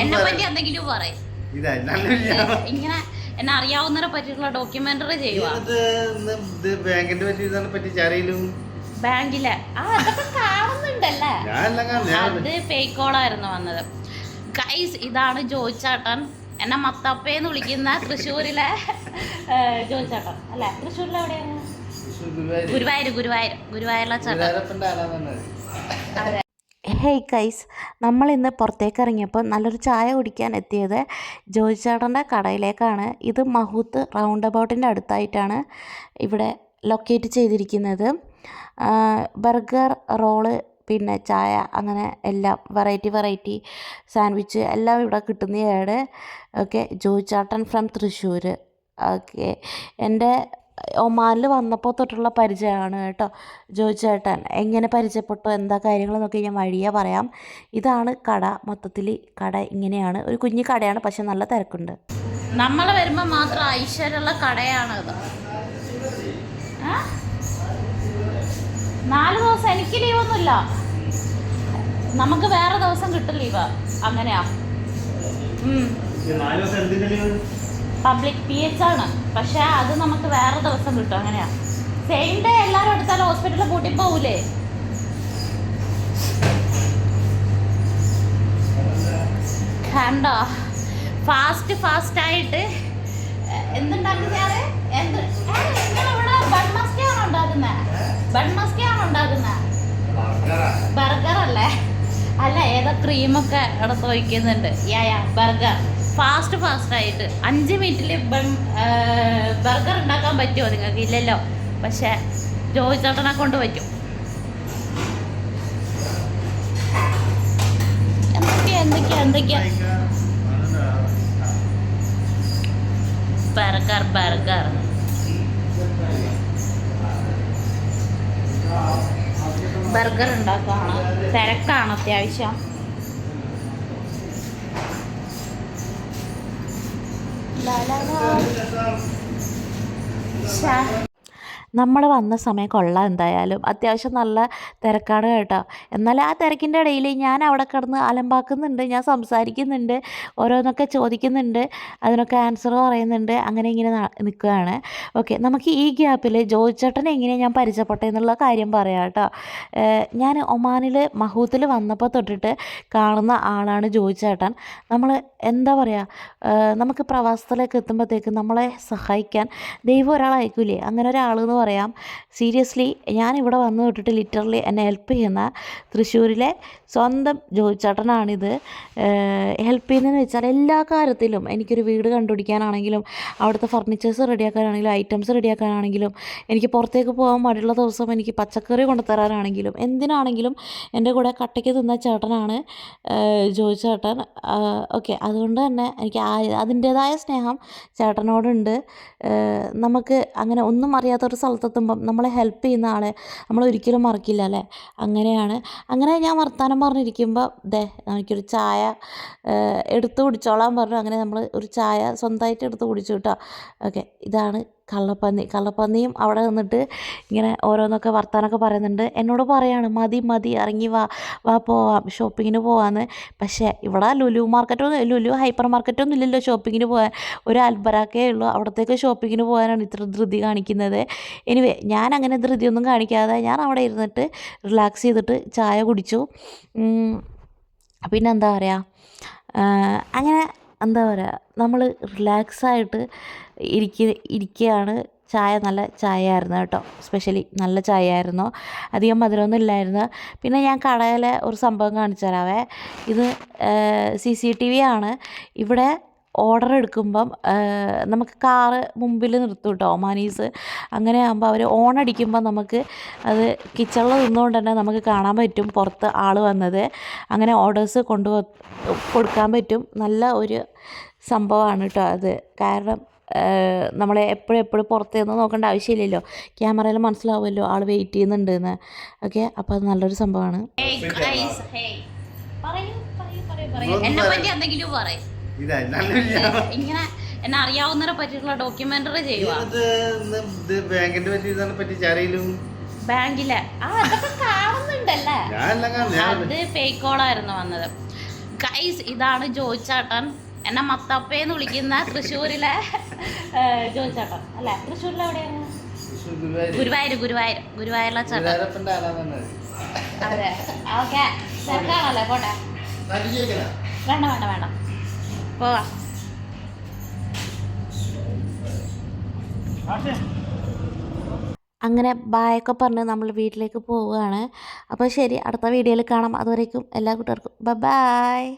എന്നെ പറയാൻ- പറ്റി എന്തെങ്കിലും പറയും. ഇതാ നല്ല ഇങ്ങനെ എന്നെ അറിയാവുന്നവരെ പറ്റിയിട്ടുള്ള ഡോക്യുമെന്ററി ചെയ്യുക ബാങ്കിന്റെ പറ്റി ബാങ്കിലെ. ആ അതൊക്കെ കാണുന്നുണ്ടല്ലേ? അത് ഫേക്കോളായിരുന്നു വന്നത്. ഗൈസ് ഇതാണ് ജോയിച്ചാട്ടൻ. ചേട്ടൻ എന്നെ മത്തപ്പേന്ന് വിളിക്കുന്ന തൃശ്ശൂരിലെ ജോയിച്ചാട്ടൻ. അല്ലെ? തൃശ്ശൂരിലെ എവിടെയാണ്? ഗുരുവായൂർ. ഗുരുവായൂർ ഗുരുവായൂരിലെ ചേട്ടൻ. അതെ. ഹേയ് കൈസ് നമ്മൾ ഇന്ന് പുറത്തേക്ക് ഇറങ്ങിയപ്പോൾ നല്ലൊരു ചായ കുടിക്കാൻ എത്തിയത് ജോയി ചേട്ടന്റെ കടയിലേക്കാണ്. ഇത് മഹൂത്ത് റൗണ്ട് അബൌട്ടിന്റെ അടുത്തായിട്ടാണ് ഇവിടെ ലൊക്കേറ്റ് ചെയ്തിരിക്കുന്നത്. ബർഗർ റോൾ പിന്നെ ചായ അങ്ങനെ എല്ലാം വെറൈറ്റി വെറൈറ്റി സാൻഡ്വിച്ച് എല്ലാം ഇവിടെ കിട്ടുന്നതാണ്. ഓക്കെ ജോയി ചേട്ടൻ ഫ്രം തൃശ്ശൂർ. ഓക്കെ എന്റെ ഒമാനിൽ വന്നപ്പോൾ തൊട്ടുള്ള പരിചയമാണ് കേട്ടോ. ജോയിച്ചേട്ടൻ എങ്ങനെ പരിചയപ്പെട്ടു? എന്താ കാര്യങ്ങൾ കാര്യങ്ങളെന്നൊക്കെ ഞാൻ വഴിയെ പറയാം. ഇതാണ് കട. മൊത്തത്തിൽ കട ഇങ്ങനെയാണ്. ഒരു കുഞ്ഞു കടയാണ് പക്ഷെ നല്ല തിരക്കുണ്ട്. നമ്മൾ വരുമ്പോൾ മാത്രം ഐശ്വര്യമുള്ള കടയാണ് ഇത്? നാല് ദിവസം എനിക്ക് ലീവൊന്നുമില്ല നമുക്ക് വേറെ ദിവസം കിട്ടും ലീവ് അങ്ങനെയാ. പബ്ലിക് പി എച്ച് ആണ്. പക്ഷെ അത് നമുക്ക് വേറെ ദിവസം കിട്ടും. അങ്ങനെയാ. സെയിം ഡേ എല്ലാവരും എടുത്താലും ഹോസ്പിറ്റലിൽ പൂട്ടി പോകൂലേ കണ്ടോ? ഫാസ്റ്റ് ഫാസ്റ്റ് ആയിട്ട് എന്തുണ്ടാക്കുന്നേ എന്ത്? ഇവിടെ ബൺമസ്കയാണോ ഉണ്ടാക്കുന്നത് ബൺമസ്കയാണോ ഉണ്ടാക്കുന്നത് ബർഗർ അല്ലേ? അല്ല ഏതോ ക്രീമൊക്കെ എടുത്ത് വയ്ക്കുന്നുണ്ട്. Yeah yeah burger fast fast ആയിട്ട്. അഞ്ച് മിനിറ്റിൽ ബർഗർ ഉണ്ടാക്കാൻ പറ്റുമോ നിങ്ങൾക്ക്? ഇല്ലല്ലോ. പക്ഷേ ജോയി ചേട്ടനെ കൊണ്ട് പറ്റും. ബർഗർ ബർഗർ ബർഗർ ഉണ്ടാക്കുകയാണ് തിരക്കാണ് അത്യാവശ്യം? 来了，来，下。നമ്മൾ വന്ന സമയം കൊള്ളാം എന്തായാലും. അത്യാവശ്യം നല്ല തിരക്കാണ് കേട്ടോ. എന്നാൽ ആ തിരക്കിന്റെ ഇടയിൽ ഞാൻ അവിടെ കിടന്ന് അലമ്പാക്കുന്നുണ്ട് ഞാൻ സംസാരിക്കുന്നുണ്ട് ഓരോന്നൊക്കെ ചോദിക്കുന്നുണ്ട് അതിനൊക്കെ ആൻസർ പറയുന്നുണ്ട് അങ്ങനെ ഇങ്ങനെ നിൽക്കുകയാണ്. ഓക്കെ നമുക്ക് ഈ ഗ്യാപ്പിൽ ജോയിച്ചേട്ടനെ എങ്ങനെയാണ് ഞാൻ പരിചയപ്പെട്ടത് എന്നുള്ള കാര്യം പറയാം കേട്ടോ. ഞാൻ ഒമാനിൽ മഹൂത്തിൽ വന്നപ്പോൾ തൊട്ടിട്ട് കാണുന്ന ആളാണ് ജോയിച്ചേട്ടൻ. നമ്മൾ എന്താ പറയുക നമുക്ക് പ്രവാസത്തിലേക്ക് എത്തുമ്പോഴത്തേക്ക് നമ്മളെ സഹായിക്കാൻ ദൈവം ഒരാളയക്കൂലേ അങ്ങനെ ഒരാൾ എന്ന് പറയാം. സീരിയസ്ലി ഞാനിവിടെ വന്നു തൊട്ടിട്ട് ലിറ്ററലി എന്നെ ഹെൽപ്പ് ചെയ്യുന്ന തൃശ്ശൂരിലെ സ്വന്തം ജോയിച്ചേട്ടനാണിത്. ഹെൽപ്പ് ചെയ്യുന്നതെന്ന് വെച്ചാൽ എല്ലാ കാര്യത്തിലും എനിക്കൊരു വീട് കണ്ടുപിടിക്കാനാണെങ്കിലും അവിടുത്തെ ഫർണിച്ചേഴ്സ് റെഡിയാക്കാനാണെങ്കിലും ഐറ്റംസ് റെഡിയാക്കാനാണെങ്കിലും എനിക്ക് പുറത്തേക്ക് പോകാൻ മടിയുള്ള ദിവസം എനിക്ക് പച്ചക്കറി കൊണ്ടുതരാനാണെങ്കിലും എന്തിനാണെങ്കിലും എന്റെ കൂടെ കട്ടയ്ക്ക് തിന്ന ചേട്ടനാണ് ജോയിച്ചേട്ടൻ. ജോയി ചേട്ടൻ ഓക്കെ അതുകൊണ്ട് തന്നെ എനിക്ക് അതിന്റേതായ സ്നേഹം ചേട്ടനോടുണ്ട്. നമുക്ക് അങ്ങനെ ഒന്നും അറിയാത്ത ഒരു സ്ഥലത്തെത്തുമ്പം നമ്മളെ ഹെൽപ്പ് ചെയ്യുന്ന ആളെ നമ്മൾ ഒരിക്കലും മറക്കില്ല അല്ലേ? അങ്ങനെയാണ്. അങ്ങനെ ഞാൻ വർത്തമാനം പറഞ്ഞിരിക്കുമ്പോൾ ദേ എനിക്കൊരു ചായ എടുത്ത് കുടിച്ചോളാൻ പറഞ്ഞു. അങ്ങനെ നമ്മൾ ഒരു ചായ സ്വന്തമായിട്ട് എടുത്ത് കുടിച്ചു കേട്ടോ. ഓക്കെ ഇതാണ് കള്ളപ്പന്നി കള്ളപ്പന്നിയും അവിടെ നിന്നിട്ട് ഇങ്ങനെ ഓരോന്നൊക്കെ വർത്താനമൊക്കെ പറയുന്നുണ്ട്. എന്നോട് പറയാണ് മതി മതി ഇറങ്ങി വാ വാ പോവാം ഷോപ്പിങ്ങിന് പോവാന്ന്. പക്ഷേ ഇവിടെ ലുലു മാർക്കറ്റൊന്നും ലുലു ഹൈപ്പർ മാർക്കറ്റൊന്നും ഇല്ലല്ലോ ഷോപ്പിങ്ങിന് പോകാൻ ഒരു അൽബറാക്കേ ഉള്ളൂ. അവിടത്തേക്ക് ഷോപ്പിങ്ങിന് പോകാനാണ് ഇത്ര ധൃതി കാണിക്കുന്നത്. എനിവേ ഞാൻ അങ്ങനെ ധൃതിയൊന്നും കാണിക്കാതെ ഞാൻ അവിടെ ഇരുന്നിട്ട് റിലാക്സ് ചെയ്തിട്ട് ചായ കുടിച്ചു. പിന്നെന്താ പിന്നെ പറയുക അങ്ങനെ എന്താ പറയുക നമ്മൾ റിലാക്സായിട്ട് ഇരിക്ക ഇരിക്കുകയാണ് ചായ നല്ല ചായ ആയിരുന്നു കേട്ടോ. സ്പെഷ്യലി നല്ല ചായ ആയിരുന്നു അധികം മധുരമൊന്നും ഇല്ലായിരുന്നു. പിന്നെ ഞാൻ കടയിലെ ഒരു സംഭവം കാണിച്ചു തരാവേ ഇത് സി സി ടി വി ആണ്. ഇവിടെ ഓർഡർ എടുക്കുമ്പം നമുക്ക് കാറ് മുമ്പിൽ നിർത്തും കേട്ടോ ഒമാനീസ് അങ്ങനെ ആകുമ്പോൾ അവർ ഓൺ അടിക്കുമ്പോൾ നമുക്ക് അത് കിച്ചണിൽ നിന്നുകൊണ്ട് തന്നെ നമുക്ക് കാണാൻ പറ്റും പുറത്ത് ആൾ വന്നത്. അങ്ങനെ ഓർഡേഴ്സ് കൊണ്ടു കൊടുക്കാൻ പറ്റും. നല്ല ഒരു സംഭവമാണ് കേട്ടോ അത്. കാരണം നമ്മളെ എപ്പോഴും എപ്പോഴും പുറത്ത് നിന്ന് നോക്കേണ്ട ആവശ്യമില്ലല്ലോ. ക്യാമറയിൽ മനസ്സിലാവുമല്ലോ ആൾ വെയിറ്റ് ചെയ്യുന്നുണ്ട് എന്ന് ഓക്കെ അപ്പോൾ അത് നല്ലൊരു സംഭവമാണ്. Hey, guys, hey. പറയൂ പറയൂ പറയൂ. പറയൂ എന്നെ പറ്റി എന്തെങ്കിലും പറയും. ഇങ്ങനെ എന്നെ അറിയാവുന്നവരെ പറ്റിയിട്ടുള്ള ഡോക്യുമെന്ററി ചെയ്യുക. ബാങ്കിന്റെ പറ്റി ചറിയിലും ബാങ്കിലെ. ആ അതൊക്കെ കാണുന്നുണ്ടല്ലേ? അത് പേക്കോളായിരുന്നു വന്നത്. ഗൈസ് ഇതാണ് ജോയിച്ചാട്ടൻ. എന്നെ മത്തപ്പേന്ന് വിളിക്കുന്ന തൃശ്ശൂരിലെ ജോയിച്ചാട്ടൻ. അല്ലെ? തൃശ്ശൂരിൽ എവിടെയാണ്? ഗുരുവായൂർ ഗുരുവായൂർ ഗുരുവായൂരിലെ ചേട്ടൻ. അതെ. ഓക്കെ. ചേർക്കാണല്ലേ പോട്ടെ. വേണ്ട വേണ്ട വേണ്ട. പോവാ. അങ്ങനെ ബായൊക്കെ പറഞ്ഞ് നമ്മൾ വീട്ടിലേക്ക് പോവുകയാണ്. അപ്പോൾ ശരി അടുത്ത വീഡിയോയിൽ കാണാം. അതുവരേക്കും എല്ലാ കൂട്ടുകാർക്കും. ബ ബായ്